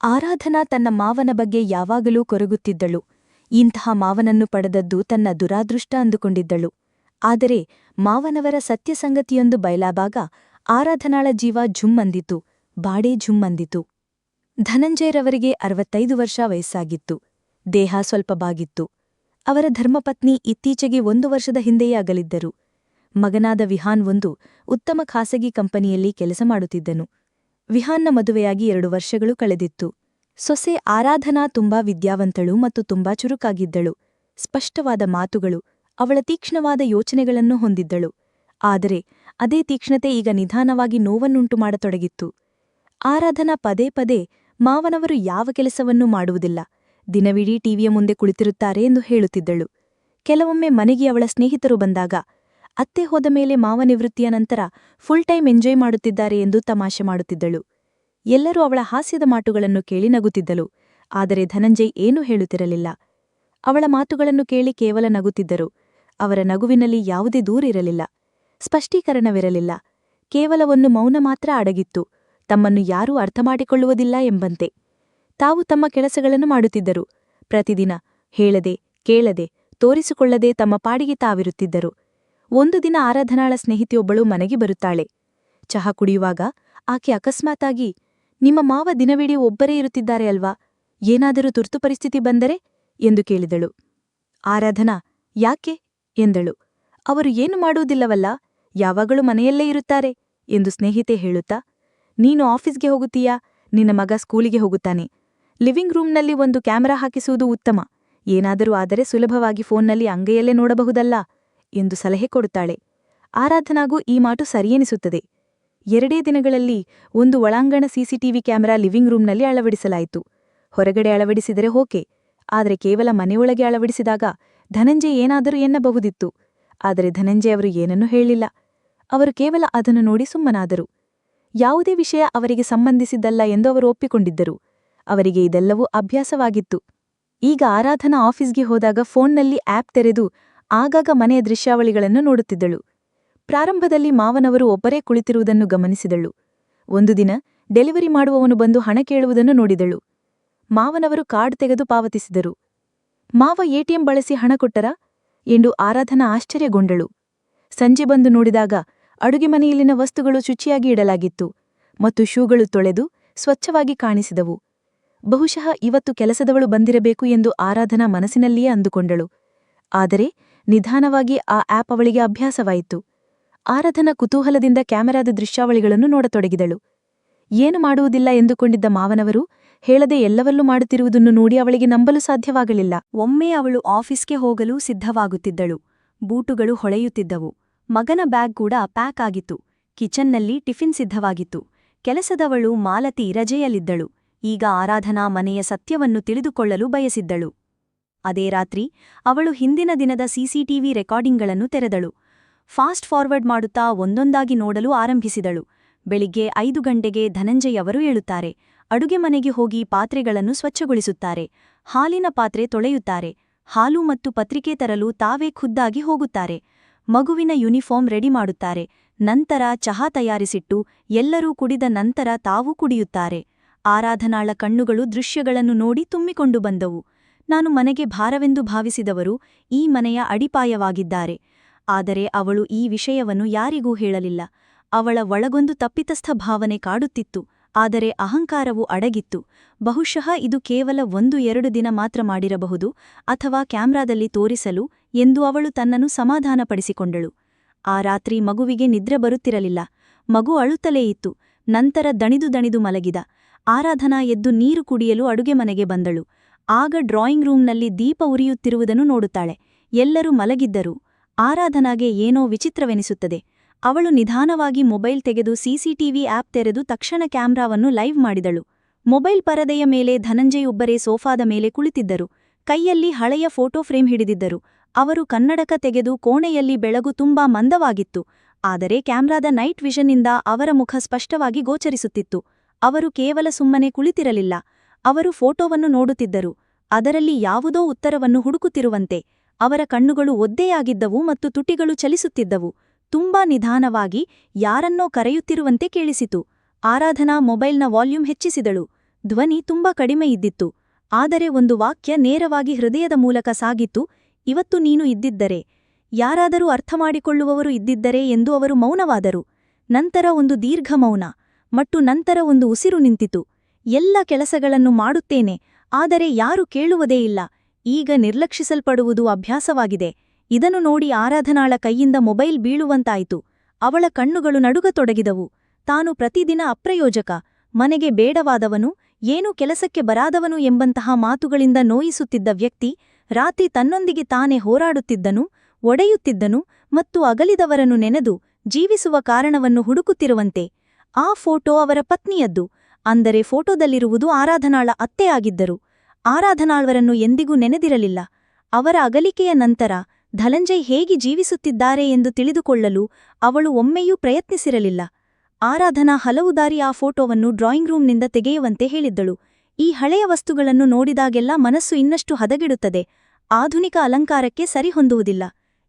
ಆರಾಧನಾ ತನ್ನ ಮಾವನ ಬಗ್ಗೆ ಯಾವಾಗಲೂ ಕೊರಗುತ್ತಿದ್ದಳು. ಇಂತಹ ಮಾವನನ್ನು ಪಡೆದದ್ದು ತನ್ನ ದುರಾದೃಷ್ಟ ಅಂದುಕೊಂಡಿದ್ದಳು. ಆದರೆ ಮಾವನವರ ಸತ್ಯಸಂಗತಿಯೊಂದು ಬಯಲಾದಾಗ ಆರಾಧನಾಳ ಜೀವ ಝುಮ್ಮಂದಿತು ಬಾಡೇ ಝುಮ್ಮಂದಿತು ಧನಂಜಯರವರಿಗೆ ಅರವತ್ತೈದು ವರ್ಷ ವಯಸ್ಸಾಗಿತ್ತು. ದೇಹ ಸ್ವಲ್ಪ ಬಾಗಿತ್ತು. ಅವರ ಧರ್ಮಪತ್ನಿ ಇತ್ತೀಚೆಗೆ ಒಂದು ವರ್ಷದ ಹಿಂದೆಯೇ ಅಗಲಿದ್ದರು. ಮಗನಾದ ವಿಹಾನ್ ಒಂದು ಉತ್ತಮ ಖಾಸಗಿ ಕಂಪನಿಯಲ್ಲಿ ಕೆಲಸ ಮಾಡುತ್ತಿದ್ದನು. ವಿಹಾನ್ನ ಮದುವೆಯಾಗಿ ಎರಡು ವರ್ಷಗಳು ಕಳೆದಿತ್ತು. ಸೊಸೆ ಆರಾಧನಾ ತುಂಬಾ ವಿದ್ಯಾವಂತಳು ಮತ್ತು ತುಂಬಾ ಚುರುಕಾಗಿದ್ದಳು. ಸ್ಪಷ್ಟವಾದ ಮಾತುಗಳು, ಅವಳ ತೀಕ್ಷ್ಣವಾದ ಯೋಚನೆಗಳನ್ನು ಹೊಂದಿದ್ದಳು. ಆದರೆ, ಅದೇ ತೀಕ್ಷ್ಣತೆ ಈಗ ನಿಧಾನವಾಗಿ ನೋವನ್ನುಂಟು ಮಾಡತೊಡಗಿತ್ತು. ಆರಾಧನಾ ಪದೇ ಪದೇ, ಮಾವನವರು ಯಾವ ಕೆಲಸವನ್ನೂ ಮಾಡುವುದಿಲ್ಲ. ದಿನವಿಡೀ ಟಿವಿಯ ಮುಂದೆ ಕುಳಿತಿರುತ್ತಾರೆ ಎಂದು ಹೇಳುತ್ತಿದ್ದಳು. ಕೆಲವೊಮ್ಮೆ ಮನೆಗೆ ಅವಳ ಸ್ನೇಹಿತರು ಬಂದಾಗ ಅತ್ತೆ ಹೋದ ಮೇಲೆ ಮಾವ ನಿವೃತ್ತಿಯ ನಂತರ ಫುಲ್ ಟೈಮ್ ಎಂಜಾಯ್ ಮಾಡುತ್ತಿದ್ದಾರೆ ಎಂದು ತಮಾಷೆ ಮಾಡುತ್ತಿದ್ದಳು. ಎಲ್ಲರೂ ಅವಳ ಹಾಸ್ಯದ ಮಾತುಗಳನ್ನು ಕೇಳಿ ನಗುತ್ತಿದ್ದಳು. ಆದರೆ ಧನಂಜಯ್ ಏನೂ ಹೇಳುತ್ತಿರಲಿಲ್ಲ. ಅವಳ ಮಾತುಗಳನ್ನು ಕೇಳಿ ಕೇವಲ ನಗುತ್ತಿದ್ದರು. ಅವರ ನಗುವಿನಲ್ಲಿ ಯಾವುದೇ ದೂರಿರಲಿಲ್ಲ ಸ್ಪಷ್ಟೀಕರಣವಿರಲಿಲ್ಲ. ಕೇವಲ ಒಂದು ಮೌನ ಮಾತ್ರ ಅಡಗಿತ್ತು. ತಮ್ಮನ್ನು ಯಾರೂ ಅರ್ಥಮಾಡಿಕೊಳ್ಳುವುದಿಲ್ಲ ಎಂಬಂತೆ. ತಾವು ತಮ್ಮ ಕೆಲಸಗಳನ್ನು ಮಾಡುತ್ತಿದ್ದರು. ಪ್ರತಿದಿನ ಹೇಳದೆ, ಕೇಳದೆ, ತೋರಿಸಿಕೊಳ್ಳದೆ ತಮ್ಮ ಪಾಡಿಗೆ ತಾವಿರುತ್ತಿದ್ದರು. ಒಂದು ದಿನ ಆರಾಧನಾಳ ಸ್ನೇಹಿತೆಯೊಬ್ಬಳು ಮನೆಗೆ ಬರುತ್ತಾಳೆ. ಚಹಾ ಕುಡಿಯುವಾಗ ಆಕೆ ಅಕಸ್ಮಾತಾಗಿ ನಿಮ್ಮ ಮಾವ ದಿನವಿಡೀ ಒಬ್ಬರೇ ಇರುತ್ತಿದ್ದಾರೆ ಅಲ್ವಾ? ಏನಾದರೂ ತುರ್ತು ಪರಿಸ್ಥಿತಿ ಬಂದರೆ? ಎಂದು ಕೇಳಿದಳು. ಆರಾಧನಾ, ಯಾಕೆ? ಎಂದಳು. ಅವರು ಏನು ಮಾಡುವುದಿಲ್ಲವಲ್ಲ, ಯಾವಾಗಲೂ ಮನೆಯಲ್ಲೇ ಇರುತ್ತಾರೆ, ಎಂದು ಸ್ನೇಹಿತೆ ಹೇಳುತ್ತಾ, ನೀನು ಆಫೀಸ್ಗೆ ಹೋಗುತ್ತೀಯಾ? ನಿನ್ನ ಮಗ ಸ್ಕೂಲಿಗೆ ಹೋಗುತ್ತಾನೆ. ಲಿವಿಂಗ್ ರೂಮ್ನಲ್ಲಿ ಒಂದು ಕ್ಯಾಮೆರಾ ಹಾಕಿಸುವುದು ಉತ್ತಮ. ಏನಾದರೂ ಆದರೆ ಸುಲಭವಾಗಿ ಫೋನ್ನಲ್ಲಿ ಅಂಗೈಯಲ್ಲೇ ನೋಡಬಹುದಲ್ಲ. ಎಂದು ಸಲಹೆ ಕೊಡುತ್ತಾಳೆ. ಆರಾಧನಾಗೂ ಈ ಮಾತು ಸರಿಯೆನಿಸುತ್ತದೆ. ಎರಡೇ ದಿನಗಳಲ್ಲಿ ಒಂದು ಒಳಾಂಗಣ ಸಿಸಿಟಿವಿ ಕ್ಯಾಮೆರಾ ಲಿವಿಂಗ್ ರೂಮ್ನಲ್ಲಿ ಅಳವಡಿಸಲಾಯಿತು. ಹೊರಗಡೆ ಅಳವಡಿಸಿದರೆ ಹೋಕೆ ಆದರೆ ಕೇವಲ ಮನೆಯೊಳಗೆ ಅಳವಡಿಸಿದಾಗ ಧನಂಜಯ ಏನಾದರೂ ಎನ್ನಬಹುದಿತ್ತು. ಆದರೆ ಧನಂಜಯ ಅವರು ಏನನ್ನೂ ಹೇಳಿಲ್ಲ. ಅವರು ಕೇವಲ ಅದನ್ನು ನೋಡಿ ಸುಮ್ಮನಾದರು. ಯಾವುದೇ ವಿಷಯ ಅವರಿಗೆ ಸಂಬಂಧಿಸಿದ್ದಲ್ಲ ಎಂದು ಅವರು ಒಪ್ಪಿಕೊಂಡಿದ್ದರು. ಅವರಿಗೆ ಇದೆಲ್ಲವೂ ಅಭ್ಯಾಸವಾಗಿತ್ತು. ಈಗ ಆರಾಧನಾ ಆಫೀಸ್ಗೆ ಹೋದಾಗ ಫೋನ್ನಲ್ಲಿ ಆಪ್ ತೆರೆದು ಆಗಾಗ ಮನೆಯ ದೃಶ್ಯಾವಳಿಗಳನ್ನು ನೋಡುತ್ತಿದ್ದಳು. ಪ್ರಾರಂಭದಲ್ಲಿ ಮಾವನವರು ಒಬ್ಬರೇ ಕುಳಿತಿರುವುದನ್ನು ಗಮನಿಸಿದಳು. ಒಂದು ದಿನ ಡೆಲಿವರಿ ಮಾಡುವವನು ಬಂದು ಹಣ ಕೇಳುವುದನ್ನು ನೋಡಿದಳು. ಮಾವನವರು ಕಾರ್ಡ್ ತೆಗೆದು ಪಾವತಿಸಿದರು. ಮಾವ ಎಟಿಎಂ ಬಳಸಿ ಹಣ ಕೊಟ್ಟರಾ ಎಂದು ಆರಾಧನಾ ಆಶ್ಚರ್ಯಗೊಂಡಳು. ಸಂಜೆ ಬಂದು ನೋಡಿದಾಗ ಅಡುಗೆ ಮನೆಯಲ್ಲಿನ ವಸ್ತುಗಳು ಶುಚಿಯಾಗಿ ಇಡಲಾಗಿತ್ತು ಮತ್ತು ಶೂಗಳು ತೊಳೆದು ಸ್ವಚ್ಛವಾಗಿ ಕಾಣಿಸಿದವು. ಬಹುಶಃ ಇವತ್ತು ಕೆಲಸದವಳು ಬಂದಿರಬೇಕು ಎಂದು ಆರಾಧನಾ ಮನಸ್ಸಿನಲ್ಲಿಯೇ ಅಂದುಕೊಂಡಳು. ಆದರೆ ನಿಧಾನವಾಗಿ ಆ ಆಪ್ ಅವಳಿಗೆ ಅಭ್ಯಾಸವಾಯಿತು. ಆರಾಧನ ಕುತೂಹಲದಿಂದ ಕ್ಯಾಮೆರಾದ ದೃಶ್ಯಾವಳಿಗಳನ್ನು ನೋಡತೊಡಗಿದಳು. ಏನು ಮಾಡುವುದಿಲ್ಲ ಎಂದುಕೊಂಡಿದ್ದ ಮಾವನವರು ಹೇಳದೆ ಎಲ್ಲವಲ್ಲೂ ಮಾಡುತ್ತಿರುವುದನ್ನು ನೋಡಿ ಅವಳಿಗೆ ನಂಬಲು ಸಾಧ್ಯವಾಗಲಿಲ್ಲ. ಒಮ್ಮೆ ಅವಳು ಆಫೀಸ್ಗೆ ಹೋಗಲು ಸಿದ್ಧವಾಗುತ್ತಿದ್ದಳು. ಬೂಟುಗಳು ಹೊಳೆಯುತ್ತಿದ್ದವು. ಮಗನ ಬ್ಯಾಗ್ ಕೂಡ ಪ್ಯಾಕ್ ಆಗಿತ್ತು. ಕಿಚನ್ನಲ್ಲಿ ಟಿಫಿನ್ ಸಿದ್ಧವಾಗಿತ್ತು. ಕೆಲಸದವಳು ಮಾಲತಿ ರಜೆಯಲ್ಲಿದ್ದಳು. ಈಗ ಆರಾಧನಾ ಮನೆಯ ಸತ್ಯವನ್ನು ತಿಳಿದುಕೊಳ್ಳಲು ಬಯಸಿದ್ದಳು. ಅದೇ ರಾತ್ರಿ ಅವಳು ಹಿಂದಿನ ದಿನದ ಸಿಸಿಟಿವಿ ರೆಕಾರ್ಡಿಂಗ್ಗಳನ್ನು ತೆರೆದಳು. ಫಾಸ್ಟ್ ಫಾರ್ವರ್ಡ್ ಮಾಡುತ್ತಾ ಒಂದೊಂದಾಗಿ ನೋಡಲು ಆರಂಭಿಸಿದಳು. ಬೆಳಿಗ್ಗೆ ಐದು ಗಂಟೆಗೆ ಧನಂಜಯ್ ಅವರು ಏಳುತ್ತಾರೆ. ಅಡುಗೆ ಮನೆಗೆ ಹೋಗಿ ಪಾತ್ರೆಗಳನ್ನು ಸ್ವಚ್ಛಗೊಳಿಸುತ್ತಾರೆ. ಹಾಲಿನ ಪಾತ್ರೆ ತೊಳೆಯುತ್ತಾರೆ. ಹಾಲು ಮತ್ತು ಪತ್ರಿಕೆ ತರಲು ತಾವೇ ಖುದ್ದಾಗಿ ಹೋಗುತ್ತಾರೆ. ಮಗುವಿನ ಯೂನಿಫಾರ್ಮ್ ರೆಡಿ ಮಾಡುತ್ತಾರೆ. ನಂತರ ಚಹಾ ತಯಾರಿಸಿಟ್ಟು ಎಲ್ಲರೂ ಕುಡಿದ ನಂತರ ತಾವೂ ಕುಡಿಯುತ್ತಾರೆ. ಆರಾಧನಾಳ ಕಣ್ಣುಗಳು ದೃಶ್ಯಗಳನ್ನು ನೋಡಿ ತುಂಬಿಕೊಂಡು ಬಂದವು. ನಾನು ಮನೆಗೆ ಭಾರವೆಂದು ಭಾವಿಸಿದವರು ಈ ಮನೆಯ ಅಡಿಪಾಯವಾಗಿದ್ದಾರೆ. ಆದರೆ ಅವಳು ಈ ವಿಷಯವನ್ನು ಯಾರಿಗೂ ಹೇಳಲಿಲ್ಲ. ಅವಳ ಒಳಗೊಂದು ತಪ್ಪಿತಸ್ಥ ಭಾವನೆ ಕಾಡುತ್ತಿತ್ತು. ಆದರೆ ಅಹಂಕಾರವು ಅಡಗಿತ್ತು. ಬಹುಶಃ ಇದು ಕೇವಲ ಒಂದು ಎರಡು ದಿನ ಮಾತ್ರ ಮಾಡಿರಬಹುದು ಅಥವಾ ಕ್ಯಾಮ್ರಾದಲ್ಲಿ ತೋರಿಸಲು ಎಂದು ಅವಳು ತನ್ನನ್ನು ಸಮಾಧಾನಪಡಿಸಿಕೊಂಡಳು. ಆ ರಾತ್ರಿ ಮಗುವಿಗೆ ನಿದ್ರೆ ಬರುತ್ತಿರಲಿಲ್ಲ. ಮಗು ಅಳುತ್ತಲೇ ಇತ್ತು. ನಂತರ ದಣಿದು ದಣಿದು ಮಲಗಿದ. ಆರಾಧನಾ ಎದ್ದು ನೀರು ಕುಡಿಯಲು ಅಡುಗೆ ಮನೆಗೆ ಬಂದಳು. ಆಗ ಡ್ರಾಯಿಂಗ್ ರೂಮ್ನಲ್ಲಿ ದೀಪ ಉರಿಯುತ್ತಿರುವುದನ್ನು ನೋಡುತ್ತಾಳೆ. ಎಲ್ಲರೂ ಮಲಗಿದ್ದರು. ಆರಾಧನಾಗೆ ಏನೋ ವಿಚಿತ್ರವೆನಿಸುತ್ತದೆ. ಅವಳು ನಿಧಾನವಾಗಿ ಮೊಬೈಲ್ ತೆಗೆದು ಸಿಸಿಟಿವಿ ಆಪ್ ತೆರೆದು ತಕ್ಷಣ ಕ್ಯಾಮ್ರಾವನ್ನು ಲೈವ್ ಮಾಡಿದಳು. ಮೊಬೈಲ್ ಪರದೆಯ ಮೇಲೆ ಧನಂಜಯೊಬ್ಬರೇ ಸೋಫಾದ ಮೇಲೆ ಕುಳಿತಿದ್ದರು. ಕೈಯಲ್ಲಿ ಹಳೆಯ ಫೋಟೋ ಫ್ರೇಮ್ ಹಿಡಿದಿದ್ದರು. ಅವರು ಕನ್ನಡಕ ತೆಗೆದು ಕೋಣೆಯಲ್ಲಿ ಬೆಳಗು ತುಂಬಾ ಮಂದವಾಗಿತ್ತು. ಆದರೆ ಕ್ಯಾಮ್ರಾದ ನೈಟ್ ವಿಷನ್ನಿಂದ ಅವರ ಮುಖ ಸ್ಪಷ್ಟವಾಗಿ ಗೋಚರಿಸುತ್ತಿತ್ತು. ಅವರು ಕೇವಲ ಸುಮ್ಮನೆ ಕುಳಿತಿರಲಿಲ್ಲ. ಅವರು ಫೋಟೋವನ್ನು ನೋಡುತ್ತಿದ್ದರು. ಅದರಲ್ಲಿ ಯಾವುದೋ ಉತ್ತರವನ್ನು ಹುಡುಕುತ್ತಿರುವಂತೆ ಅವರ ಕಣ್ಣುಗಳು ಒದ್ದೆಯಾಗಿದ್ದವು ಮತ್ತು ತುಟಿಗಳು ಚಲಿಸುತ್ತಿದ್ದವು. ತುಂಬಾ ನಿಧಾನವಾಗಿ ಯಾರನ್ನೋ ಕರೆಯುತ್ತಿರುವಂತೆ ಕೇಳಿಸಿತು. ಆರಾಧನಾ ಮೊಬೈಲ್ನ ವಾಲ್ಯೂಮ್ ಹೆಚ್ಚಿಸಿದಳು. ಧ್ವನಿ ತುಂಬಾ ಕಡಿಮೆ ಇದ್ದಿತ್ತು. ಆದರೆ ಒಂದು ವಾಕ್ಯ ನೇರವಾಗಿ ಹೃದಯದ ಮೂಲಕ ಸಾಗಿತ್ತು ಇವತ್ತು ನೀನು ಇದ್ದಿದ್ದರೆ, ಯಾರಾದರೂ ಅರ್ಥಮಾಡಿಕೊಳ್ಳುವವರು ಇದ್ದಿದ್ದರೆ ಎಂದು ಅವರು ಮೌನವಾದರು. ನಂತರ ಒಂದು ದೀರ್ಘ ಮೌನ. ಮತ್ತು ನಂತರ ಒಂದು ಉಸಿರು ನಿಂತಿತು. ಎಲ್ಲ ಕೆಲಸಗಳನ್ನು ಮಾಡುತ್ತೇನೆ, ಆದರೆ ಯಾರು ಕೇಳುವುದೇ ಇಲ್ಲ. ಈಗ ನಿರ್ಲಕ್ಷಿಸಲ್ಪಡುವುದು ಅಭ್ಯಾಸವಾಗಿದೆ. ಇದನ್ನು ನೋಡಿ ಆರಾಧನಾಳ ಕೈಯಿಂದ ಮೊಬೈಲ್ ಬೀಳುವಂತಾಯಿತು. ಅವಳ ಕಣ್ಣುಗಳು ನಡುಗತೊಡಗಿದವು. ತಾನು ಪ್ರತಿದಿನ ಅಪ್ರಯೋಜಕ, ಮನೆಗೆ ಬೇಡವಾದವನು, ಏನೂ ಕೆಲಸಕ್ಕೆ ಬರಾದವನು ಎಂಬಂತಹ ಮಾತುಗಳಿಂದ ನೋಯಿಸುತ್ತಿದ್ದ ವ್ಯಕ್ತಿ, ರಾತ್ರಿ ತನ್ನೊಂದಿಗೆ ತಾನೇ ಹೋರಾಡುತ್ತಿದ್ದನು, ಒಡೆಯುತ್ತಿದ್ದನು ಮತ್ತು ಅಗಲಿದವರನ್ನು ನೆನೆದು ಜೀವಿಸುವ ಕಾರಣವನ್ನು ಹುಡುಕುತ್ತಿರುವಂತೆ. ಆ ಫೋಟೋ ಅವರ ಪತ್ನಿಯದ್ದು. ಅಂದರೆ ಫೋಟೋದಲ್ಲಿರುವುದು ಆರಾಧನಾಳ ಅತ್ತೆಯಾಗಿದ್ದರು ಆರಾಧನಾಳ್ವರನ್ನು ಎಂದಿಗೂ ನೆನೆದಿರಲಿಲ್ಲ. ಅವರ ಅಗಲಿಕೆಯ ನಂತರ ಧನಂಜಯ್ ಹೇಗೆ ಜೀವಿಸುತ್ತಿದ್ದಾರೆ ಎಂದು ತಿಳಿದುಕೊಳ್ಳಲು ಅವಳು ಒಮ್ಮೆಯೂ ಪ್ರಯತ್ನಿಸಿರಲಿಲ್ಲ. ಆರಾಧನಾ ಹಲವು ದಾರಿ ಆ ಫೋಟೋವನ್ನು ಡ್ರಾಯಿಂಗ್ ರೂಮ್ನಿಂದ ತೆಗೆಯುವಂತೆ ಹೇಳಿದ್ದಳು. ಈ ಹಳೆಯ ವಸ್ತುಗಳನ್ನು ನೋಡಿದಾಗೆಲ್ಲ ಮನಸ್ಸು ಇನ್ನಷ್ಟು ಹದಗೆಡುತ್ತದೆ. ಆಧುನಿಕ ಅಲಂಕಾರಕ್ಕೆ ಸರಿಹೊಂದುವುದಿಲ್ಲ.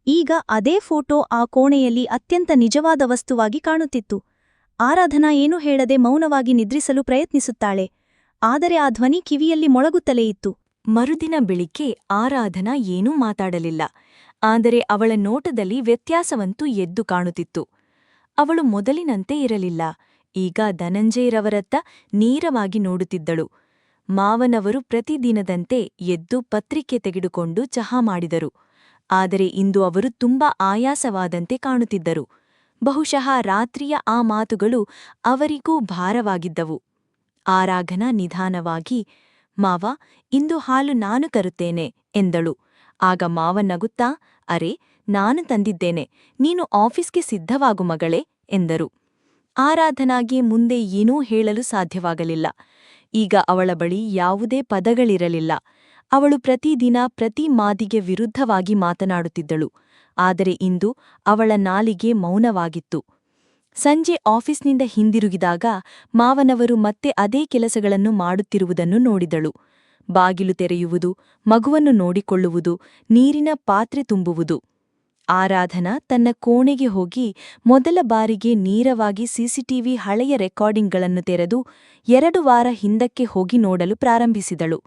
ಈಗ ಅದೇ ಫೋಟೋ ಆ ಕೋಣೆಯಲ್ಲಿ ಅತ್ಯಂತ ನಿಜವಾದ ವಸ್ತುವಾಗಿ ಕಾಣುತ್ತಿತ್ತು. ಆರಾಧನಾ ಏನು ಹೇಳದೆ ಮೌನವಾಗಿ ನಿದ್ರಿಸಲು ಪ್ರಯತ್ನಿಸುತ್ತಾಳೆ. ಆದರೆ ಆ ಧ್ವನಿ ಕಿವಿಯಲ್ಲಿ ಮೊಳಗುತ್ತಲೇ ಇತ್ತು. ಮರುದಿನ ಬೆಳಿಗ್ಗೆ ಆರಾಧನಾ ಏನೂ ಮಾತಾಡಲಿಲ್ಲ. ಆದರೆ ಅವಳ ನೋಟದಲ್ಲಿ ವ್ಯತ್ಯಾಸವಂತೂ ಎದ್ದು ಕಾಣುತ್ತಿತ್ತು. ಅವಳು ಮೊದಲಿನಂತೆ ಇರಲಿಲ್ಲ. ಈಗ ಧನಂಜಯರವರತ್ತ ನೇರವಾಗಿ ನೋಡುತ್ತಿದ್ದಳು. ಮಾವನವರು ಪ್ರತಿದಿನದಂತೆ ಎದ್ದು ಪತ್ರಿಕೆ ತೆಗೆದುಕೊಂಡು ಚಹಾ ಮಾಡಿದರು. ಆದರೆ ಇಂದು ಅವರು ತುಂಬಾ ಆಯಾಸವಾದಂತೆ ಕಾಣುತ್ತಿದ್ದರು. ಬಹುಶಃ ರಾತ್ರಿಯ ಆ ಮಾತುಗಳು ಅವರಿಗೂ ಭಾರವಾಗಿದ್ದವು. ಆರಾಧನ ನಿಧಾನವಾಗಿ, ಮಾವ, ಇಂದು ಹಾಲು ನಾನು ತರುತ್ತೇನೆ, ಎಂದಳು. ಆಗ ಮಾವ ನಗುತ್ತಾ, ಅರೆ, ನಾನು ತಂದಿದ್ದೇನೆ, ನೀನು ಆಫೀಸ್ಗೆ ಸಿದ್ಧವಾಗು ಮಗಳೇ, ಎಂದರು. ಆರಾಧನಾಗೆ ಮುಂದೆ ಏನೂ ಹೇಳಲು ಸಾಧ್ಯವಾಗಲಿಲ್ಲ. ಈಗ ಅವಳ ಬಳಿ ಯಾವುದೇ ಪದಗಳಿರಲಿಲ್ಲ. ಅವಳು ಪ್ರತಿದಿನ ಪ್ರತಿ ಮಾದಿಗೆ ವಿರುದ್ಧವಾಗಿ ಮಾತನಾಡುತ್ತಿದ್ದಳು. ಆದರೆ ಇಂದು ಅವಳ ನಾಲಿಗೆ ಮೌನವಾಗಿತ್ತು. ಸಂಜೆ ಆಫೀಸ್ನಿಂದ ಹಿಂದಿರುಗಿದಾಗ ಮಾವನವರು ಮತ್ತೆ ಅದೇ ಕೆಲಸಗಳನ್ನು ಮಾಡುತ್ತಿರುವುದನ್ನು ನೋಡಿದಳು. ಬಾಗಿಲು ತೆರೆಯುವುದು, ಮಗುವನ್ನು ನೋಡಿಕೊಳ್ಳುವುದು, ನೀರಿನ ಪಾತ್ರೆ ತುಂಬುವುದು. ಆರಾಧನಾ ತನ್ನ ಕೋಣೆಗೆ ಹೋಗಿ ಮೊದಲ ಬಾರಿಗೆ ನೇರವಾಗಿ ಸಿಸಿಟಿವಿ ಹಳೆಯ ರೆಕಾರ್ಡಿಂಗ್ಗಳನ್ನು ತೆರೆದು ಎರಡು ವಾರ ಹಿಂದಕ್ಕೆ ಹೋಗಿ ನೋಡಲು ಪ್ರಾರಂಭಿಸಿದಳು.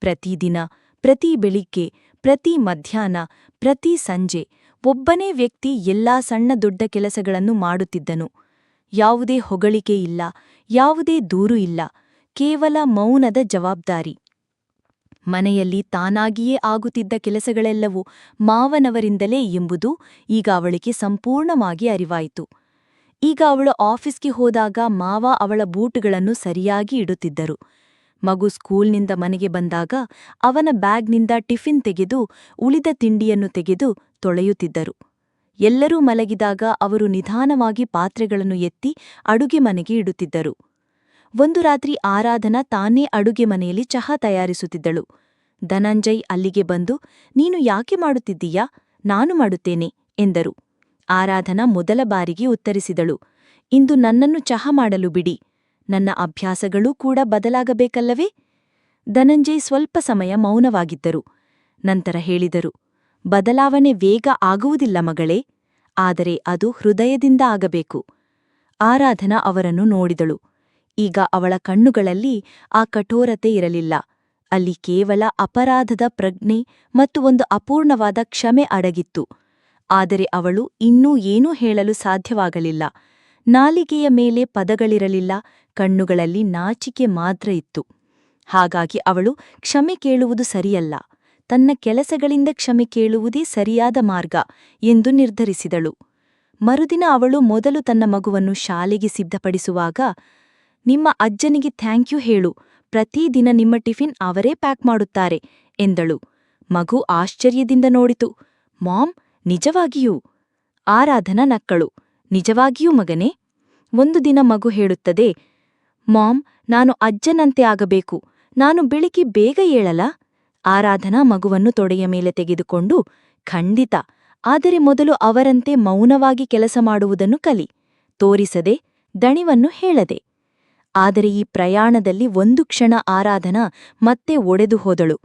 ಪ್ರತಿದಿನ, ಪ್ರತಿ ಬೆಳಿಗ್ಗೆ, ಪ್ರತಿ ಮಧ್ಯಾಹ್ನ, ಪ್ರತಿ ಸಂಜೆ ಒಬ್ಬನೇ ವ್ಯಕ್ತಿ ಎಲ್ಲಾ ಸಣ್ಣ ದೊಡ್ಡ ಕೆಲಸಗಳನ್ನು ಮಾಡುತ್ತಿದ್ದನು. ಯಾವುದೇ ಹೊಗಳಿಕೆ ಇಲ್ಲ, ಯಾವುದೇ ದೂರು ಇಲ್ಲ, ಕೇವಲ ಮೌನದ ಜವಾಬ್ದಾರಿ. ಮನೆಯಲ್ಲಿ ತಾನಾಗಿಯೇ ಆಗುತ್ತಿದ್ದ ಕೆಲಸಗಳೆಲ್ಲವೂ ಮಾವನವರಿಂದಲೇ ಎಂಬುದು ಈಗ ಅವಳಿಗೆ ಸಂಪೂರ್ಣವಾಗಿ ಅರಿವಾಯಿತು. ಈಗ ಅವಳು ಆಫೀಸ್ಗೆ ಹೋದಾಗ ಮಾವ ಅವಳ ಬೂಟುಗಳನ್ನು ಸರಿಯಾಗಿ ಇಡುತ್ತಿದ್ದರು. ಮಗು ಸ್ಕೂಲ್ನಿಂದ ಮನೆಗೆ ಬಂದಾಗ ಅವನ ಬ್ಯಾಗ್ನಿಂದ ಟಿಫಿನ್ ತೆಗೆದು ಉಳಿದ ತಿಂಡಿಯನ್ನು ತೆಗೆದು ತೊಳೆಯುತ್ತಿದ್ದರು. ಎಲ್ಲರೂ ಮಲಗಿದಾಗ ಅವರು ನಿಧಾನವಾಗಿ ಪಾತ್ರೆಗಳನ್ನು ಎತ್ತಿ ಅಡುಗೆ ಮನೆಗೆ ಇಡುತ್ತಿದ್ದರು. ಒಂದು ರಾತ್ರಿ ಆರಾಧನಾ ತಾನೇ ಅಡುಗೆ ಮನೆಯಲ್ಲಿ ಚಹಾ ತಯಾರಿಸುತ್ತಿದ್ದಳು. ಧನಂಜಯ್ ಅಲ್ಲಿಗೆ ಬಂದು, ನೀನು ಯಾಕೆ ಮಾಡುತ್ತಿದ್ದೀಯಾ? ನಾನು ಮಾಡುತ್ತೇನೆ, ಎಂದರು. ಆರಾಧನಾ ಮೊದಲ ಬಾರಿಗೆ ಉತ್ತರಿಸಿದಳು. ಇಂದು ನನ್ನನ್ನು ಚಹಾ ಮಾಡಲು ಬಿಡಿ. ನನ್ನ ಅಭ್ಯಾಸಗಳೂ ಕೂಡ ಬದಲಾಗಬೇಕಲ್ಲವೇ? ಧನಂಜಯ್ ಸ್ವಲ್ಪ ಸಮಯ ಮೌನವಾಗಿದ್ದರು. ನಂತರ ಹೇಳಿದರು, ಬದಲಾವಣೆ ವೇಗ ಆಗುವುದಿಲ್ಲ ಮಗಳೇ, ಆದರೆ ಅದು ಹೃದಯದಿಂದ ಆಗಬೇಕು. ಆರಾಧನಾ ಅವರನ್ನು ನೋಡಿದಳು. ಈಗ ಅವಳ ಕಣ್ಣುಗಳಲ್ಲಿ ಆ ಕಠೋರತೆ ಇರಲಿಲ್ಲ. ಅಲ್ಲಿ ಕೇವಲ ಅಪರಾಧದ ಪ್ರಜ್ಞೆ ಮತ್ತು ಒಂದು ಅಪೂರ್ಣವಾದ ಕ್ಷಮೆ ಅಡಗಿತ್ತು. ಆದರೆ ಅವಳು ಇನ್ನೂ ಏನೂ ಹೇಳಲು ಸಾಧ್ಯವಾಗಲಿಲ್ಲ. ನಾಲಿಗೆಯ ಮೇಲೆ ಪದಗಳಿರಲಿಲ್ಲ, ಕಣ್ಣುಗಳಲ್ಲಿ ನಾಚಿಕೆ ಮಾತ್ರ ಇತ್ತು. ಹಾಗಾಗಿ ಅವಳು ಕ್ಷಮೆ ಕೇಳುವುದು ಸರಿಯಲ್ಲ. ತನ್ನ ಕೆಲಸಗಳಿಂದ ಕ್ಷಮೆ ಕೇಳುವುದೇ ಸರಿಯಾದ ಮಾರ್ಗ ಎಂದು ನಿರ್ಧರಿಸಿದಳು. ಮರುದಿನ ಅವಳು ಮೊದಲು ತನ್ನ ಮಗುವನ್ನು ಶಾಲೆಗೆ ಸಿದ್ಧಪಡಿಸುವಾಗ, ನಿಮ್ಮ ಅಜ್ಜನಿಗೆ ಥ್ಯಾಂಕ್ಯೂ ಹೇಳು ಪ್ರತಿದಿನ ನಿಮ್ಮ ಟಿಫಿನ್ ಅವರೇ ಪ್ಯಾಕ್ ಮಾಡುತ್ತಾರೆ ಎಂದಳು. ಮಗು ಆಶ್ಚರ್ಯದಿಂದ ನೋಡಿತು, ಮಾಮ್, ನಿಜವಾಗಿಯೂ? ಆರಾಧನ ನಕ್ಕಳು ನಿಜವಾಗಿಯೂ ಮಗನೇ, ಒಂದು ದಿನ ಮಗು ಹೇಳುತ್ತದೆ, ಮಾಮ್, ನಾನು ಅಜ್ಜನಂತೆ ಆಗಬೇಕು, ನಾನು ಬೆಳಿಗ್ಗೆ ಬೇಗ ಏಳಲ ಆರಾಧನಾ ಮಗುವನ್ನು ತೊಡೆಯ ಮೇಲೆ ತೆಗೆದುಕೊಂಡು, ಖಂಡಿತ, ಆದರೆ ಮೊದಲು ಅವರಂತೆ ಮೌನವಾಗಿ ಕೆಲಸ ಮಾಡುವುದನ್ನು ಕಲಿ, ತೋರಿಸದೆ, ದಣಿವನ್ನು ಹೇಳದೆ. ಆದರೆ ಈ ಪ್ರಯಾಣದಲ್ಲಿ ಒಂದು ಕ್ಷಣ ಆರಾಧನಾ ಮತ್ತೆ ಒಡೆದು ಹೋದಳು.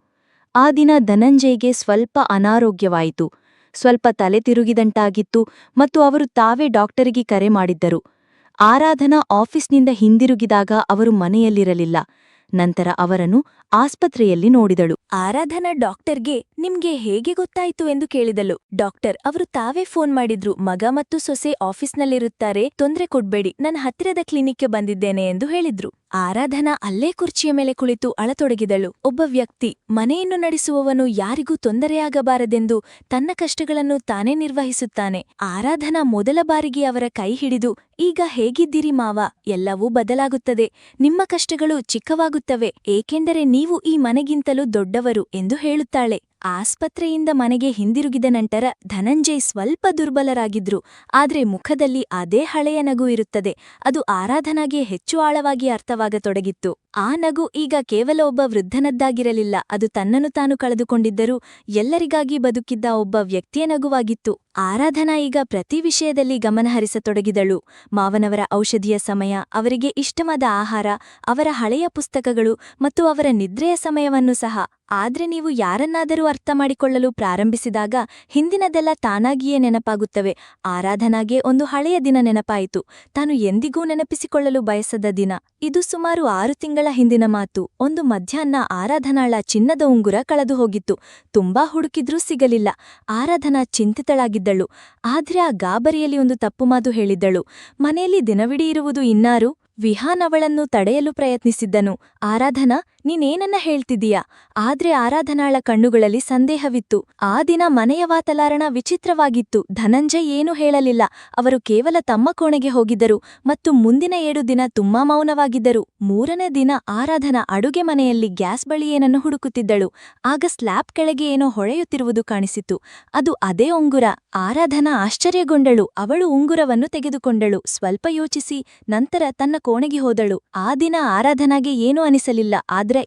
ಆ ದಿನ ಧನಂಜಯ್ಗೆ ಸ್ವಲ್ಪ ಅನಾರೋಗ್ಯವಾಯಿತು ಸ್ವಲ್ಪ ತಲೆ ತಿರುಗಿದಂಟಾಗಿತ್ತು ಮತ್ತು ಅವರು ತಾವೇ ಡಾಕ್ಟರಿಗೆ ಕರೆ ಮಾಡಿದ್ದರು. ಆರಾಧನಾ ಆಫೀಸ್ನಿಂದ ಹಿಂದಿರುಗಿದಾಗ ಅವರು ಮನೆಯಲ್ಲಿರಲಿಲ್ಲ. ನಂತರ ಅವರನ್ನು ಆಸ್ಪತ್ರೆಯಲ್ಲಿ ನೋಡಿದಳು. ಆರಾಧನಾ ಡಾಕ್ಟರ್ಗೆ ನಿಮ್ಗೆ ಹೇಗೆ ಗೊತ್ತಾಯಿತು ಎಂದು ಕೇಳಿದಳು. ಡಾಕ್ಟರ್, ಅವರು ತಾವೇ ಫೋನ್ ಮಾಡಿದ್ರು. ಮಗ ಮತ್ತು ಸೊಸೆ ಆಫೀಸ್ನಲ್ಲಿರುತ್ತಾರೆ. ತೊಂದ್ರೆ ಕೊಡ್ಬೇಡಿ. ನನ್ನ ಹತ್ತಿರದ ಕ್ಲಿನಿಕ್ಗೆ ಬಂದಿದ್ದೇನೆ ಎಂದು ಹೇಳಿದ್ರು. ಆರಾಧನಾ ಅಲ್ಲೇ ಕುರ್ಚಿಯ ಮೇಲೆ ಕುಳಿತು ಅಳತೊಡಗಿದಳು. ಒಬ್ಬ ವ್ಯಕ್ತಿ ಮನೆಯನ್ನು ನಡೆಸುವವನು ಯಾರಿಗೂ ತೊಂದರೆಯಾಗಬಾರದೆಂದು ತನ್ನ ಕಷ್ಟಗಳನ್ನು ತಾನೇ ನಿರ್ವಹಿಸುತ್ತಾನೆ. ಆರಾಧನಾ ಮೊದಲ ಬಾರಿಗೆ ಅವರ ಕೈ ಹಿಡಿದು, ಈಗ ಹೇಗಿದ್ದೀರಿ ಮಾವ? ಎಲ್ಲವೂ ಬದಲಾಗುತ್ತದೆ. ನಿಮ್ಮ ಕಷ್ಟಗಳು ಚಿಕ್ಕವಾಗುತ್ತವೆ. ಏಕೆಂದರೆ ನೀವು ಈ ಮನೆಗಿಂತಲೂ ದೊಡ್ಡವರು ಎಂದು ಹೇಳುತ್ತಾಳೆ. ಆಸ್ಪತ್ರೆಯಿಂದ ಮನೆಗೆ ಹಿಂದಿರುಗಿದ ನಂತರ ಧನಂಜಯ್ ಸ್ವಲ್ಪ ದುರ್ಬಲರಾಗಿದ್ರು. ಆದ್ರೆ ಮುಖದಲ್ಲಿ ಅದೇ ಹಳೆಯ ನಗು ಇರುತ್ತದೆ. ಅದು ಆರಾಧನಾಗೆ ಹೆಚ್ಚು ಆಳವಾಗಿ ಅರ್ಥವಾಗತೊಡಗಿತ್ತು. ಆ ನಗು ಈಗ ಕೇವಲ ಒಬ್ಬ ವೃದ್ಧನದ್ದಾಗಿರಲಿಲ್ಲ, ಅದು ತನ್ನನ್ನು ತಾನು ಕಳೆದುಕೊಂಡಿದ್ದರೂ ಎಲ್ಲರಿಗಾಗಿ ಬದುಕಿದ್ದ ಒಬ್ಬ ವ್ಯಕ್ತಿಯ ನಗುವಾಗಿತ್ತು. ಆರಾಧನಾ ಈಗ ಪ್ರತಿ ವಿಷಯದಲ್ಲಿ ಗಮನಹರಿಸತೊಡಗಿದಳು. ಮಾವನವರ ಔಷಧಿಯ ಸಮಯ, ಅವರಿಗೆ ಇಷ್ಟವಾದ ಆಹಾರ, ಅವರ ಹಳೆಯ ಪುಸ್ತಕಗಳು ಮತ್ತು ಅವರ ನಿದ್ರೆಯ ಸಮಯವನ್ನು ಸಹ. ಆದ್ರೆ ನೀವು ಯಾರನ್ನಾದರೂ ಅರ್ಥ ಮಾಡಿಕೊಳ್ಳಲು ಪ್ರಾರಂಭಿಸಿದಾಗ ಹಿಂದಿನದೆಲ್ಲ ತಾನಾಗಿಯೇ ನೆನಪಾಗುತ್ತವೆ. ಆರಾಧನಾಗೆ ಒಂದು ಹಳೆಯ ದಿನ ನೆನಪಾಯಿತು. ತಾನು ಎಂದಿಗೂ ನೆನಪಿಸಿಕೊಳ್ಳಲು ಬಯಸದ ದಿನ. ಇದು ಸುಮಾರು ಆರು ತಿಂಗಳ ಹಿಂದಿನ ಮಾತು, ಒಂದು ಮಧ್ಯಾಹ್ನ ಆರಾಧನಾಳ ಚಿನ್ನದ ಉಂಗುರ ಕಳೆದು ಹೋಗಿತ್ತು. ತುಂಬಾ ಹುಡುಕಿದ್ರೂ ಸಿಗಲಿಲ್ಲ. ಆರಾಧನಾ ಚಿಂತಿತಳಾಗಿದ್ದಳು. ಆದ್ರೆ ಆ ಗಾಬರಿಯಲ್ಲಿ ಒಂದು ತಪ್ಪು ಮಾತು ಹೇಳಿದ್ದಳು. ಮನೆಯಲ್ಲಿ ದಿನವಿಡೀ ಇರುವುದು ಇನ್ನಾರು? ವಿಹಾನ್ ಅವಳನ್ನು ತಡೆಯಲು ಪ್ರಯತ್ನಿಸಿದ್ದನು. ಆರಾಧನಾ ನೀನೇನನ್ನ ಹೇಳ್ತಿದ್ದೀಯಾ? ಆದ್ರೆ ಆರಾಧನಾಳ ಕಣ್ಣುಗಳಲ್ಲಿ ಸಂದೇಹವಿತ್ತು. ಆ ದಿನ ಮನೆಯ ವಾತಾವರಣ ವಿಚಿತ್ರವಾಗಿತ್ತು. ಧನಂಜಯ್ ಏನೂ ಹೇಳಲಿಲ್ಲ. ಅವರು ಕೇವಲ ತಮ್ಮ ಕೋಣೆಗೆ ಹೋಗಿದ್ದರು ಮತ್ತು ಮುಂದಿನ ಏಳು ದಿನ ತುಂಬಾ ಮೌನವಾಗಿದ್ದರು. ಮೂರನೇ ದಿನ ಆರಾಧನಾ ಅಡುಗೆ ಮನೆಯಲ್ಲಿ ಗ್ಯಾಸ್ ಬಳಿ ಏನನ್ನು ಹುಡುಕುತ್ತಿದ್ದಳು. ಆಗ ಸ್ಲ್ಯಾಬ್ ಕೆಳಗೆ ಏನೋ ಹೊಳೆಯುತ್ತಿರುವುದು ಕಾಣಿಸಿತು ಅದು ಅದೇ ಉಂಗುರ. ಆರಾಧನಾ ಆಶ್ಚರ್ಯಗೊಂಡಳು. ಅವಳು ಉಂಗುರವನ್ನು ತೆಗೆದುಕೊಂಡಳು. ಸ್ವಲ್ಪ ಯೋಚಿಸಿ, ನಂತರ ತನ್ನ ಕೋಣೆಗೆ ಹೋದಳು. ಆ ದಿನ ಆರಾಧನಾಗೆ ಏನೂ ಅನಿಸಲಿಲ್ಲ.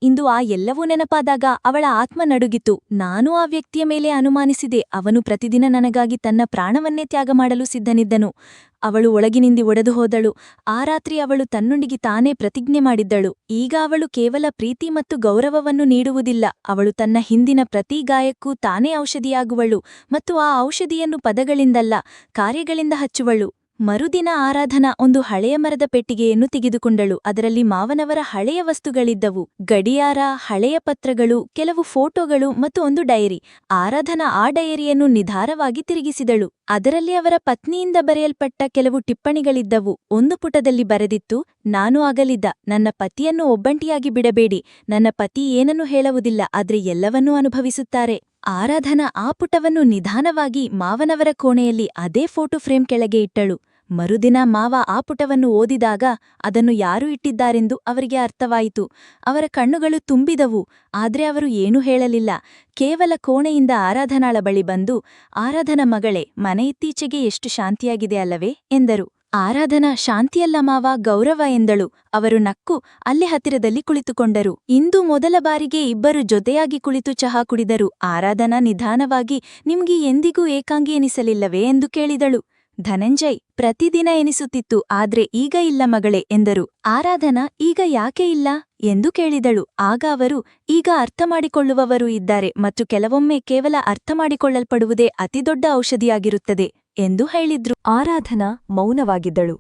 ಇಂದು ಆ ಎಲ್ಲವೂ ನೆನಪಾದಾಗ ಅವಳ ಆತ್ಮ ನಡುಗಿತು. ನಾನು ಆ ವ್ಯಕ್ತಿಯ ಮೇಲೆ ಅನುಮಾನಿಸಿದೆ. ಅವನು ಪ್ರತಿದಿನ ನನಗಾಗಿ ತನ್ನ ಪ್ರಾಣವನ್ನೇ ತ್ಯಾಗ ಮಾಡಲು ಸಿದ್ಧನಿದ್ದನು. ಅವಳು ಒಳಗಿನಿಂದ ಒಡೆದು ಹೋದಳು. ಆ ರಾತ್ರಿ ಅವಳು ತನ್ನೊಂದಿಗೆ ತಾನೇ ಪ್ರತಿಜ್ಞೆ ಮಾಡಿದ್ದಳು. ಈಗ ಅವಳು ಕೇವಲ ಪ್ರೀತಿ ಮತ್ತು ಗೌರವವನ್ನು ನೀಡುವುದಿಲ್ಲ. ಅವಳು ತನ್ನ ಹಿಂದಿನ ಪ್ರತಿ ಗಾಯಕ್ಕೂ ತಾನೇ ಔಷಧಿಯಾಗುವಳು ಮತ್ತು ಆ ಔಷಧಿಯನ್ನು ಪದಗಳಿಂದಲ್ಲ, ಕಾರ್ಯಗಳಿಂದ ಹಚ್ಚುವಳು. ಮರುದಿನ ಆರಾಧನಾ ಒಂದು ಹಳೆಯ ಮರದ ಪೆಟ್ಟಿಗೆಯನ್ನು ತೆಗೆದುಕೊಂಡಳು. ಅದರಲ್ಲಿ ಮಾವನವರ ಹಳೆಯ ವಸ್ತುಗಳಿದ್ದವು. ಗಡಿಯಾರ, ಹಳೆಯ ಪತ್ರಗಳು, ಕೆಲವು ಫೋಟೋಗಳು ಮತ್ತು ಒಂದು ಡೈರಿ. ಆರಾಧನಾ ಆ ಡೈರಿಯನ್ನು ನಿಧಾರವಾಗಿ ತಿರುಗಿಸಿದಳು. ಅದರಲ್ಲಿ ಅವರ ಪತ್ನಿಯಿಂದ ಬರೆಯಲ್ಪಟ್ಟ ಕೆಲವು ಟಿಪ್ಪಣಿಗಳಿದ್ದವು. ಒಂದು ಪುಟದಲ್ಲಿ ಬರೆದಿತ್ತು, ನಾನು ಆಗಲಿದ್ದ ನನ್ನ ಪತಿಯನ್ನು ಒಬ್ಬಂಟಿಯಾಗಿ ಬಿಡಬೇಡಿ. ನನ್ನ ಪತಿ ಏನನ್ನೂ ಹೇಳುವುದಿಲ್ಲ, ಆದ್ರೆ ಎಲ್ಲವನ್ನೂ ಅನುಭವಿಸುತ್ತಾರೆ. ಆರಾಧನಾ ಆ ಪುಟವನ್ನು ನಿಧಾನವಾಗಿ ಮಾವನವರ ಕೋಣೆಯಲ್ಲಿ ಅದೇ ಫೋಟೋ ಫ್ರೇಮ್ ಕೆಳಗೆ ಇಟ್ಟಳು. ಮರುದಿನ ಮಾವ ಆ ಪುಟವನ್ನು ಓದಿದಾಗ ಅದನ್ನು ಯಾರು ಇಟ್ಟಿದ್ದಾರೆಂದು ಅವರಿಗೆ ಅರ್ಥವಾಯಿತು. ಅವರ ಕಣ್ಣುಗಳು ತುಂಬಿದವು, ಆದ್ರೆ ಅವರು ಏನೂ ಹೇಳಲಿಲ್ಲ. ಕೇವಲ ಕೋಣೆಯಿಂದ ಆರಾಧನಾಳ ಬಳಿ ಬಂದು, ಆರಾಧನ ಮಗಳೇ, ಮನೆ ಇತ್ತೀಚೆಗೆ ಎಷ್ಟು ಶಾಂತಿಯಾಗಿದೆ ಅಲ್ಲವೇ? ಎಂದರು. ಆರಾಧನಾ ಶಾಂತಿಯಲ್ಲ ಮಾವ, ಗೌರವ ಎಂದಳು. ಅವರು ನಕ್ಕು ಅಲ್ಲಿ ಹತ್ತಿರದಲ್ಲಿ ಕುಳಿತುಕೊಂಡರು. ಇಂದು ಮೊದಲ ಬಾರಿಗೆ ಇಬ್ಬರು ಜೊತೆಯಾಗಿ ಕುಳಿತು ಚಹಾ ಕುಡಿದರು. ಆರಾಧನಾ ನಿಧಾನವಾಗಿ, ನಿಮ್ಗೆ ಎಂದಿಗೂ ಏಕಾಂಗಿ ಎನಿಸಲಿಲ್ಲವೇ? ಎಂದು ಕೇಳಿದಳು. ಧನಂಜಯ್, ಪ್ರತಿದಿನ ಎನಿಸುತ್ತಿತ್ತು, ಆದ್ರೆ ಈಗ ಇಲ್ಲ ಮಗಳೇ, ಎಂದರು. ಆರಾಧನ, ಈಗ ಯಾಕೆ ಇಲ್ಲ? ಎಂದು ಕೇಳಿದಳು. ಆಗ ಅವರು, ಈಗ ಅರ್ಥ ಮಾಡಿಕೊಳ್ಳುವವರು ಇದ್ದಾರೆ, ಮತ್ತು ಕೆಲವೊಮ್ಮೆ ಕೇವಲ ಅರ್ಥ ಮಾಡಿಕೊಳ್ಳಲ್ಪಡುವುದೇ ಅತಿದೊಡ್ಡ ಔಷಧಿಯಾಗಿರುತ್ತದೆ. ಎಂದು ಹೇಳಿದ್ರು. ಆರಾಧನಾ ಮೌನವಾಗಿದ್ದಳು.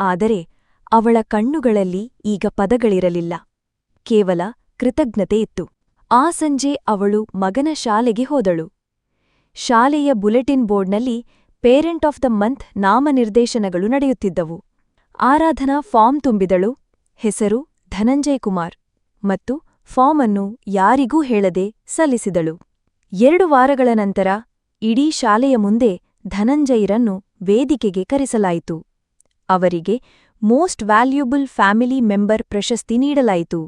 ಆದರೆ ಅವಳ ಕಣ್ಣುಗಳಲ್ಲಿ ಈಗ ಪದಗಳಿರಲಿಲ್ಲ. ಕೇವಲ ಕೃತಜ್ಞತೆ ಇತ್ತು. ಆ ಸಂಜೆ ಅವಳು ಮಗನ ಶಾಲೆಗೆ ಹೋದಳು. ಶಾಲೆಯ ಬುಲೆಟಿನ್ ಬೋರ್ಡ್ನಲ್ಲಿ ಪೇರೆಂಟ್ ಆಫ್ ದ ಮಂತ್ ನಾಮನಿರ್ದೇಶನಗಳು ನಡೆಯುತ್ತಿದ್ದವು. ಆರಾಧನಾ ಫಾರ್ಮ್ ತುಂಬಿದಳು. ಹೆಸರು ಧನಂಜಯ್ ಕುಮಾರ್ ಮತ್ತು ಫಾರ್ಮ್ ಅನ್ನು ಯಾರಿಗೂ ಹೇಳದೆ ಸಲ್ಲಿಸಿದಳು. ಎರಡು ವಾರಗಳ ನಂತರ ಇಡೀ ಶಾಲೆಯ ಮುಂದೆ ಧನಂಜಯ್ರನ್ನು ವೇದಿಕೆಗೆ ಕರೆಸಲಾಯಿತು. ಅವರಿಗೆ ಮೋಸ್ಟ್ ವ್ಯಾಲ್ಯೂಬಲ್ ಫ್ಯಾಮಿಲಿ ಮೆಂಬರ್ ಪ್ರಶಸ್ತಿ ನೀಡಲಾಯಿತು.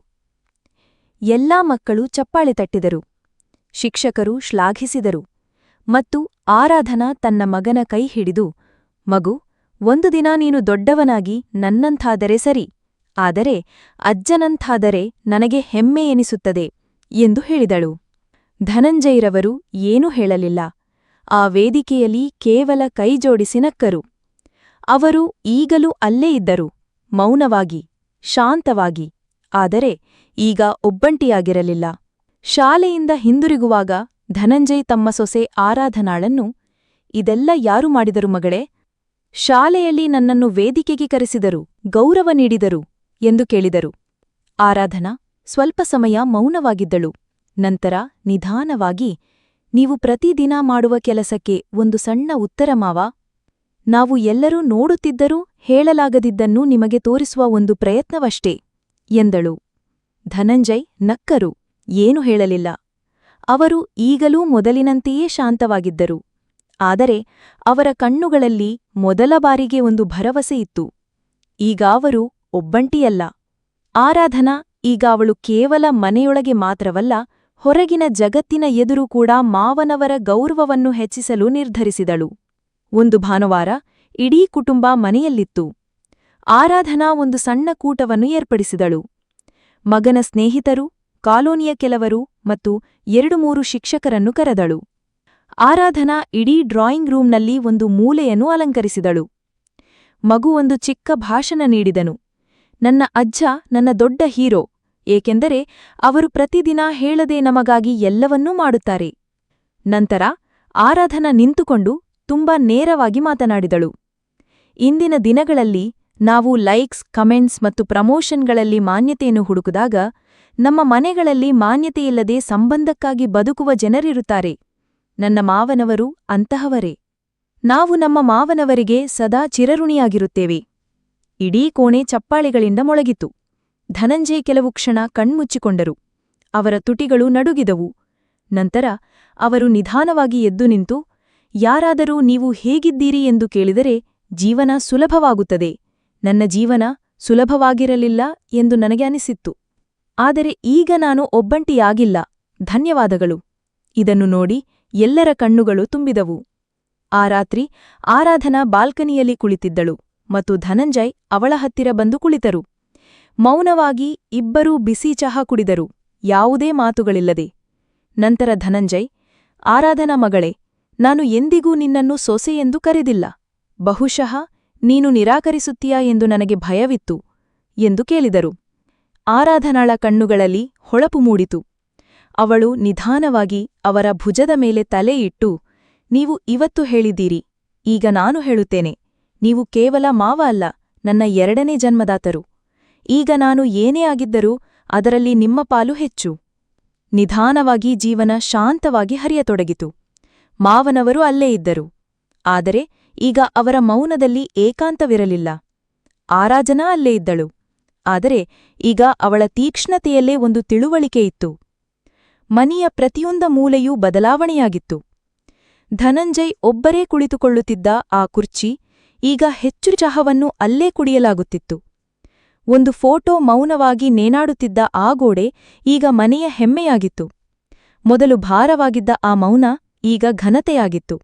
ಎಲ್ಲಾ ಮಕ್ಕಳು ಚಪ್ಪಾಳೆ ತಟ್ಟಿದರು. ಶಿಕ್ಷಕರು ಶ್ಲಾಘಿಸಿದರು. ಮತ್ತು ಆರಾಧನಾ ತನ್ನ ಮಗನ ಕೈ ಹಿಡಿದು, ಮಗು, ಒಂದು ದಿನ ನೀನು ದೊಡ್ಡವನಾಗಿ ನನ್ನಂಥಾದರೆ ಸರಿ, ಆದರೆ ಅಜ್ಜನಂಥಾದರೆ ನನಗೆ ಹೆಮ್ಮೆ ಎನಿಸುತ್ತದೆ ಎಂದು ಹೇಳಿದಳು. ಧನಂಜಯರವರು ಏನೂ ಹೇಳಲಿಲ್ಲ. ಆ ವೇದಿಕೆಯಲ್ಲಿ ಕೇವಲ ಕೈಜೋಡಿಸಿ ನಕ್ಕರು. ಅವರು ಈಗಲೂ ಅಲ್ಲೇ ಇದ್ದರು, ಮೌನವಾಗಿ, ಶಾಂತವಾಗಿ. ಆದರೆ ಈಗ ಒಬ್ಬಂಟಿಯಾಗಿರಲಿಲ್ಲ. ಶಾಲೆಯಿಂದ ಹಿಂದಿರುಗುವಾಗ ಧನಂಜಯ್ ತಮ್ಮ ಸೊಸೆ ಆರಾಧನಾಳನ್ನು, ಇದೆಲ್ಲ ಯಾರು ಮಾಡಿದರು ಮಗಳೇ? ಶಾಲೆಯಲ್ಲಿ ನನ್ನನ್ನು ವೇದಿಕೆಗೆ ಕರೆಸಿದರು, ಗೌರವ ನೀಡಿದರು ಎಂದು ಕೇಳಿದರು. ಆರಾಧನಾ ಸ್ವಲ್ಪ ಸಮಯ ಮೌನವಾಗಿದ್ದಳು. ನಂತರ ನಿಧಾನವಾಗಿ ನೀವು ಪ್ರತಿದಿನ ಮಾಡುವ ಕೆಲಸಕ್ಕೆ ಒಂದು ಸಣ್ಣ ಉತ್ತರ ಮಾವ. ನಾವು ಎಲ್ಲರೂ ನೋಡುತ್ತಿದ್ದರೂ ಹೇಳಲಾಗದಿದ್ದನ್ನು ನಿಮಗೆ ತೋರಿಸುವ ಒಂದು ಪ್ರಯತ್ನವಷ್ಟೇ, ಎಂದಳು. ಧನಂಜಯ್ ನಕ್ಕರು, ಏನು ಹೇಳಲಿಲ್ಲ. ಅವರು ಈಗಲೂ ಮೊದಲಿನಂತೆಯೇ ಶಾಂತವಾಗಿದ್ದರು. ಆದರೆ ಅವರ ಕಣ್ಣುಗಳಲ್ಲಿ ಮೊದಲ ಬಾರಿಗೆ ಒಂದು ಭರವಸೆ ಇತ್ತು. ಈಗ ಅವರು ಒಬ್ಬಂಟಿಯಲ್ಲ. ಆರಾಧನಾ ಈಗ ಅವಳು ಕೇವಲ ಮನೆಯೊಳಗೆ ಮಾತ್ರವಲ್ಲ ಹೊರಗಿನ ಜಗತ್ತಿನ ಎದುರು ಕೂಡ ಮಾವನವರ ಗೌರವವನ್ನು ಹೆಚ್ಚಿಸಲು ನಿರ್ಧರಿಸಿದಳು. ಒಂದು ಭಾನುವಾರ ಇಡೀ ಕುಟುಂಬ ಮನೆಯಲ್ಲಿತ್ತು. ಆರಾಧನಾ ಒಂದು ಸಣ್ಣ ಕೂಟವನ್ನು ಏರ್ಪಡಿಸಿದಳು. ಮಗನ ಸ್ನೇಹಿತರು, ಕಾಲೋನಿಯ ಕೆಲವರು ಮತ್ತು ಎರಡು ಮೂರು ಶಿಕ್ಷಕರನ್ನು ಕರೆದಳು. ಆರಾಧನಾ ಇಡೀ ಡ್ರಾಯಿಂಗ್ ರೂಮ್ನಲ್ಲಿ ಒಂದು ಮೂಲೆಯನ್ನು ಅಲಂಕರಿಸಿದಳು. ಮಗು ಒಂದು ಚಿಕ್ಕ ಭಾಷಣ ನೀಡಿದನು. ನನ್ನ ಅಜ್ಜ, ನನ್ನ ದೊಡ್ಡ ಹೀರೋ ಏಕೆಂದರೆ ಅವರು ಪ್ರತಿದಿನ ಹೇಳದೆ ನಮಗಾಗಿ ಎಲ್ಲವನ್ನೂ ಮಾಡುತ್ತಾರೆ. ನಂತರ ಆರಾಧನ ನಿಂತುಕೊಂಡು ತುಂಬಾ ನೇರವಾಗಿ ಮಾತನಾಡಿದಳು. ಇಂದಿನ ದಿನಗಳಲ್ಲಿ ನಾವು ಲೈಕ್ಸ್, ಕಮೆಂಟ್ಸ್ ಮತ್ತು ಪ್ರಮೋಷನ್ಗಳಲ್ಲಿ ಮಾನ್ಯತೆಯನ್ನು ಹುಡುಕಿದಾಗ ನಮ್ಮ ಮನೆಗಳಲ್ಲಿ ಮಾನ್ಯತೆಯಿಲ್ಲದೆ ಸಂಬಂಧಕ್ಕಾಗಿ ಬದುಕುವ ಜನರಿರುತ್ತಾರೆ. ನನ್ನ ಮಾವನವರು ಅಂತಹವರೇ. ನಾವು ನಮ್ಮ ಮಾವನವರಿಗೆ ಸದಾ ಚಿರಋಣಿಯಾಗಿರುತ್ತೇವೆ. ಇಡೀ ಕೋಣೆ ಚಪ್ಪಾಳೆಗಳಿಂದ ಮೊಳಗಿತು. ಧನಂಜಯ್ ಕೆಲವು ಕ್ಷಣ ಕಣ್ಮುಚ್ಚಿಕೊಂಡರು. ಅವರ ತುಟಿಗಳು ನಡುಗಿದವು. ನಂತರ ಅವರು ನಿಧಾನವಾಗಿ ಎದ್ದು ನಿಂತು, ಯಾರಾದರೂ ನೀವು ಹೇಗಿದ್ದೀರಿ ಎಂದು ಕೇಳಿದರೆ ಜೀವನ ಸುಲಭವಾಗುತ್ತದೆ. ನನ್ನ ಜೀವನ ಸುಲಭವಾಗಿರಲಿಲ್ಲ ಎಂದು ನನಗೆ ಅನಿಸಿತ್ತು. ಆದರೆ ಈಗ ನಾನು ಒಬ್ಬಂಟಿಯಾಗಿಲ್ಲ. ಧನ್ಯವಾದಗಳು. ಇದನ್ನು ನೋಡಿ ಎಲ್ಲರ ಕಣ್ಣುಗಳು ತುಂಬಿದವು. ಆ ರಾತ್ರಿ ಆರಾಧನಾ ಬಾಲ್ಕನಿಯಲ್ಲಿ ಕುಳಿತಿದ್ದಳು ಮತ್ತು ಧನಂಜಯ್ ಅವಳ ಹತ್ತಿರ ಬಂದು ಕುಳಿತರು. ಮೌನವಾಗಿ ಇಬ್ಬರೂ ಬಿಸಿ ಚಹಾ ಕುಡಿದರು. ಯಾವುದೇ ಮಾತುಗಳಿಲ್ಲದೆ. ನಂತರ ಧನಂಜಯ್, ಆರಾಧನಾ ಮಗಳೇ, ನಾನು ಎಂದಿಗೂ ನಿನ್ನನ್ನು ಸೊಸೆಯೆಂದು ಕರೆದಿಲ್ಲ. ಬಹುಶಃ ನೀನು ನಿರಾಕರಿಸುತ್ತೀಯಾ ಎಂದು ನನಗೆ ಭಯವಿತ್ತು ಎಂದು ಕೇಳಿದರು. ಆರಾಧನಾಳ ಕಣ್ಣುಗಳಲ್ಲಿ ಹೊಳಪು ಮೂಡಿತು. ಅವಳು ನಿಧಾನವಾಗಿ ಅವರ ಭುಜದ ಮೇಲೆ ತಲೆಯಿಟ್ಟು ನೀವು ಇವತ್ತು ಹೇಳಿದ್ದೀರಿ, ಈಗ ನಾನು ಹೇಳುತ್ತೇನೆ, ನೀವು ಕೇವಲ ಮಾವ ಅಲ್ಲ, ನನ್ನ ಎರಡನೇ ಜನ್ಮದಾತರು. ಈಗ ನಾನು ಏನೇ ಆಗಿದ್ದರೂ ಅದರಲ್ಲಿ ನಿಮ್ಮ ಪಾಲು ಹೆಚ್ಚು. ನಿಧಾನವಾಗಿ ಜೀವನ ಶಾಂತವಾಗಿ ಹರಿಯತೊಡಗಿತು. ಮಾವನವರು ಅಲ್ಲೇ ಇದ್ದರು. ಆದರೆ ಈಗ ಅವರ ಮೌನದಲ್ಲಿ ಏಕಾಂತವಿರಲಿಲ್ಲ. ಆರಾಜನಾ ಅಲ್ಲೇ ಇದ್ದಳು. ಆದರೆ ಈಗ ಅವಳ ತೀಕ್ಷ್ಣತೆಯಲ್ಲೇ ಒಂದು ತಿಳುವಳಿಕೆಯಿತ್ತು ಮನೆಯ ಪ್ರತಿಯೊಂದ ಮೂಲೆಯೂ ಬದಲಾವಣೆಯಾಗಿತ್ತು. ಧನಂಜಯ್ ಒಬ್ಬರೇ ಕುಳಿತುಕೊಳ್ಳುತ್ತಿದ್ದ ಆ ಕುರ್ಚಿ ಈಗ ಹೆಚ್ಚು ಚಹವನ್ನು ಅಲ್ಲೇ ಕುಡಿಯಲಾಗುತ್ತಿತ್ತು. ಒಂದು ಫೋಟೋ ಮೌನವಾಗಿ ನೇನಾಡುತ್ತಿದ್ದ ಆ ಗೋಡೆ ಈಗ ಮನೆಯ ಹೆಮ್ಮೆಯಾಗಿತ್ತು. ಮೊದಲು ಭಾರವಾಗಿದ್ದ ಆ ಮೌನ ಈಗ ಘನತೆಯಾಗಿತ್ತು.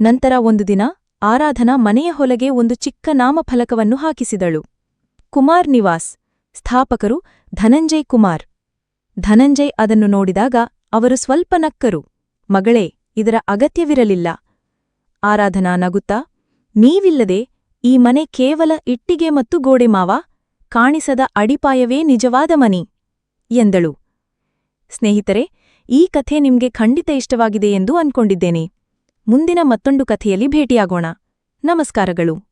ನಂತರ ಒಂದು ದಿನ ಆರಾಧನಾ ಮನೆಯ ಹೊಲಗೆ ಒಂದು ಚಿಕ್ಕ ನಾಮಫಲಕವನ್ನು ಹಾಕಿಸಿದಳು. ಕುಮಾರ್ ನಿವಾಸ್, ಸ್ಥಾಪಕರು ಧನಂಜಯ್ ಕುಮಾರ್. ಧನಂಜಯ್ ಅದನ್ನು ನೋಡಿದಾಗ ಅವರು ಸ್ವಲ್ಪ ನಕ್ಕರು. ಮಗಳೇ, ಇದರ ಅಗತ್ಯವಿರಲಿಲ್ಲ. ಆರಾಧನಾ ನಗುತ್ತಾ, ನೀವಿಲ್ಲದೆ ಈ ಮನೆ ಕೇವಲ ಇಟ್ಟಿಗೆ ಮತ್ತು ಗೋಡೆ ಮಾವ? ಕಾಣಿಸದ ಅಡಿಪಾಯವೇ ನಿಜವಾದ ಮನಿ ಎಂದಳು. ಸ್ನೇಹಿತರೆ, ಈ ಕಥೆ ನಿಮ್ಗೆ ಖಂಡಿತ ಇಷ್ಟವಾಗಿದೆ ಎಂದು ಅನ್ಕೊಂಡಿದ್ದೇನೆ. ಮುಂದಿನ ಮತ್ತೊಂದು ಕಥೆಯಲ್ಲಿ ಭೇಟಿಯಾಗೋಣ. ನಮಸ್ಕಾರಗಳು.